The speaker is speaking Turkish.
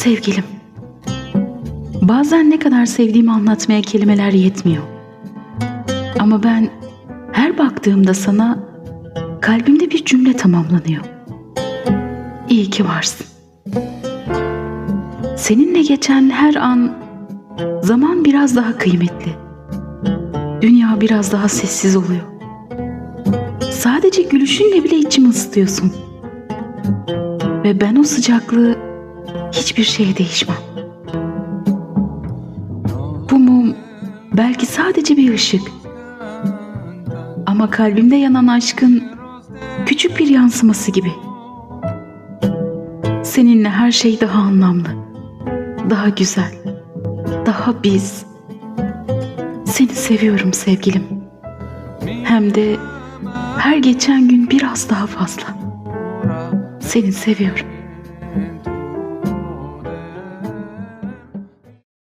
Sevgilim. Bazen ne kadar sevdiğimi anlatmaya kelimeler yetmiyor. Ama ben her baktığımda sana kalbimde bir cümle tamamlanıyor. İyi ki varsın. Seninle geçen her an zaman biraz daha kıymetli. Dünya biraz daha sessiz oluyor. Sadece gülüşünle bile içimi ısıtıyorsun. Ve ben o sıcaklığı hiçbir şeye değişmem. Bu mum belki sadece bir ışık. Ama kalbimde yanan aşkın küçük bir yansıması gibi. Seninle her şey daha anlamlı, daha güzel, daha biz. Seni seviyorum sevgilim. Hem de her geçen gün biraz daha fazla. Seni seviyorum.